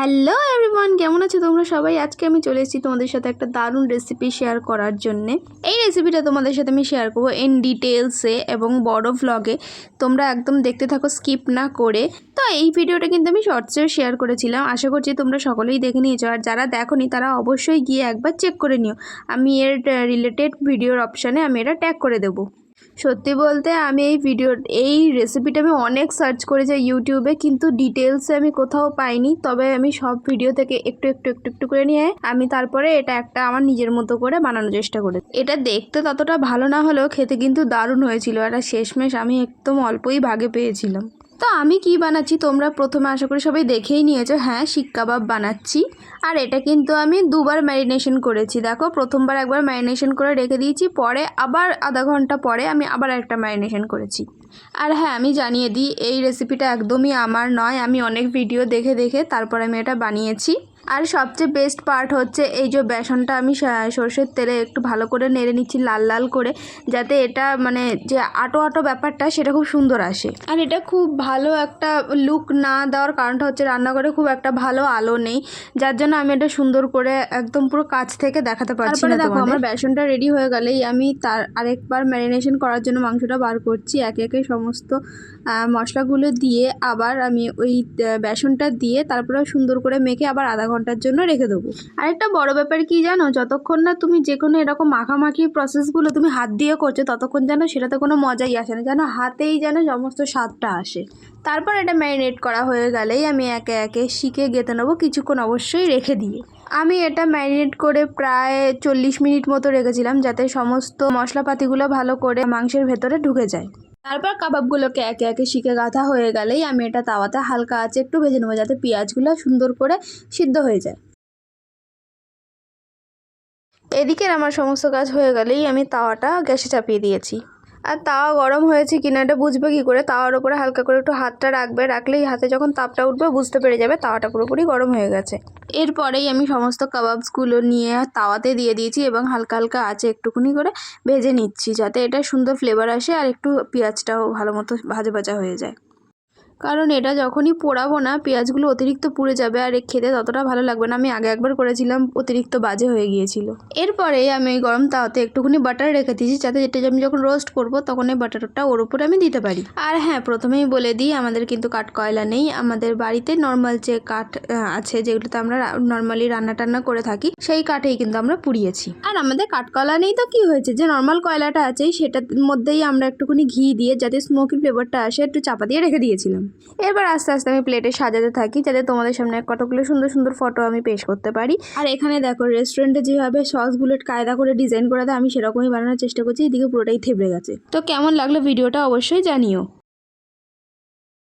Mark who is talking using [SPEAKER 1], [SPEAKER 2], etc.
[SPEAKER 1] Hello everyone কেমন আছো তোমরা সবাই? আজকে আমি চলে এসেছি তোমাদের সাথে একটা দারুণ রেসিপি শেয়ার করার জন্যে। এই রেসিপিটা তোমাদের সাথে আমি শেয়ার করব ইন ডিটেলসে এবং বড় ভ্লগে তোমরা একদম দেখতে থাকো স্কিপ না করে। তো এই ভিডিওটা কিন্তু আমি শর্টসেও শেয়ার করেছিলাম। আশা করছি তোমরা সকলেই দেখে নিয়েছো। আর যারা দেখোনি, তারা অবশ্যই গিয়ে একবার চেক করে নিও। আমি এর রিলেটেড ভিডিওর অপশানে আমি এটা ট্যাগ করে দেবো। সত্যি বলতে আমি এই ভিডিও এই রেসিপিটা আমি অনেক সার্চ করেছি ইউটিউবে কিন্তু ডিটেলসে আমি কোথাও পাইনি। তবে আমি সব ভিডিও থেকে একটু একটু একটু একটু করে নিয়ে আমি তারপরে এটা একটা আমার নিজের মতো করে বানানোর চেষ্টা করি এটা দেখতে ততটা ভালো না হলেও খেতে কিন্তু দারুণ হয়েছিল। এটা শেষমেশ আমি একদম অল্পই ভাগে পেয়েছিলাম। তো আমি কি বানাচ্ছি? তোমরা প্রথমে আশা করি সবাই দেখেই নিয়েছো। হ্যাঁ শিক কাবাব বানাচ্ছি। আর এটা কিন্তু আমি দুবার ম্যারিনেশন করেছি। দেখো, প্রথমবার একবার ম্যারিনেশন করে রেখে দিয়েছি। পরে আবার আধা ঘণ্টা পরে আমি আবার একটা ম্যারিনেশন করেছি। আর হ্যাঁ আমি জানিয়ে দিই, এই রেসিপিটা একদমই আমার নয়। আমি অনেক ভিডিও দেখে দেখে তারপর আমি এটা বানিয়েছি। আর সবচেয়ে বেস্ট পার্ট হচ্ছে এই যে বেসনটা আমি সর্ষের তেলে একটু ভালো করে নেড়ে নিচ্ছি লাল লাল করে যাতে এটা মানে যে আটো আটো ব্যাপারটা সেটা খুব সুন্দর আসে। আর এটা খুব ভালো একটা লুক না দেওয়ার কারণটা হচ্ছে রান্নাঘরে খুব একটা ভালো আলো নেই যার জন্য আমি এটা সুন্দর করে একদম পুরো কাছ থেকে দেখাতে পারছি না দেখো আমার বেসনটা রেডি হয়ে গেলেই আমি তার আরেকবার ম্যারিনেশন করার জন্য মাংসটা বার করছি একে একে সমস্ত মশলাগুলো দিয়ে আবার আমি ওই বেসনটা দিয়ে তারপরে সুন্দর করে মেখে আবার আধা ঘণ্টার জন্য রেখে দেবো। আরেকটা বড় ব্যাপার কি জানো? যতক্ষণ না তুমি যে কোনো এরকম মাখামাখি প্রসেসগুলো তুমি হাত দিয়ে করছ, ততক্ষণ যেন সেটাতে কোনো মজাই আসে না, যেন হাতেই যেন সমস্ত স্বাদটা আসে। তারপর এটা ম্যারিনেট করা হয়ে গেলেই আমি একে একে শিখে গেঁথে নেব, কিছুক্ষণ অবশ্যই রেখে দিয়ে। আমি এটা ম্যারিনেট করে প্রায় চল্লিশ মিনিট মতো রেখেছিলাম, যাতে সমস্ত মশলাপাতিগুলো ভালো করে মাংসের ভেতরে ঢুকে যায়। তারপর কাবাবগুলোকে একে একে শিখে গাঁথা হয়ে গেলেই আমি এটা তাওয়াতে হালকা আছে একটু ভেজে নেব যাতে পেঁয়াজগুলো সুন্দর করে সিদ্ধ হয়ে যায়। এদিকের আমার সমস্ত কাজ হয়ে গেলেই আমি তাওয়াটা গ্যাসে চাপিয়ে দিয়েছি। আর তাওয়া গরম হয়েছে কিনা এটা বুঝবে কী করে? তাওয়ার ওপরে হালকা করে একটু হাতটা রাখবে, রাখলেই হাতে যখন তাপটা উঠবে বুঝতে পেরে যাবে তাওয়াটা পুরোপুরি গরম হয়ে গেছে। এরপরেই আমি সমস্ত কাবাবসগুলো নিয়ে তাওয়াতে দিয়ে দিয়েছি এবং হালকা হালকা আছে একটুখানি করে ভেজে নিচ্ছি যাতে এটা সুন্দর ফ্লেভার আসে আর একটু পেঁয়াজটাও ভালো মতো ভাজা ভাজা হয়ে যায়। কারণ এটা যখনই পোড়াবো না, পেঁয়াজগুলো অতিরিক্ত পুড়ে যাবে আর খেতে ততটা ভালো লাগবে না। আমি আগে একবার করেছিলাম, অতিরিক্ত বাজে হয়ে গিয়েছিল। এরপরে আমি ওই গরম তাওয়াতে একটুখানি বাটার রেখে দিয়েছি, যাতে যেটা আমি যখন রোস্ট করব, তখন এই বাটারটা ওর উপরে আমি দিতে পারি। আর হ্যাঁ প্রথমেই বলে দিই, আমাদের কিন্তু কাঠ কয়লা নেই। আমাদের বাড়িতে নর্মাল যে কাঠ আছে, যেগুলোতে আমরা নর্মালি রান্না টান্না করে থাকি, সেই কাঠেই কিন্তু আমরা পুড়িয়েছি। আর আমাদের কাঠকলা নেই তো কি হয়েছে? যে নর্মাল কয়লাটা আছে সেটার মধ্যেই আমরা একটুখানি ঘি দিয়ে, যাতে স্মোকি ফ্লেভারটা আসে, একটু চাপা দিয়ে রেখে দিয়েছিলাম। এবার আস্তে আস্তে আমি প্লেটে সাজাতে থাকি, যাতে তোমাদের সামনে কতগুলো সুন্দর সুন্দর ফটো আমি পেশ করতে পারি। আর এখানে দেখো রেস্টুরেন্টে যেভাবে সসগুলো কায়দা করে ডিজাইন করে দেয়, আমি সেরকমই বানানোর চেষ্টা করছি, এদিকে পুরোটাই থেবড়ে গেছে। তো কেমন লাগল ভিডিওটা অবশ্যই জানিও।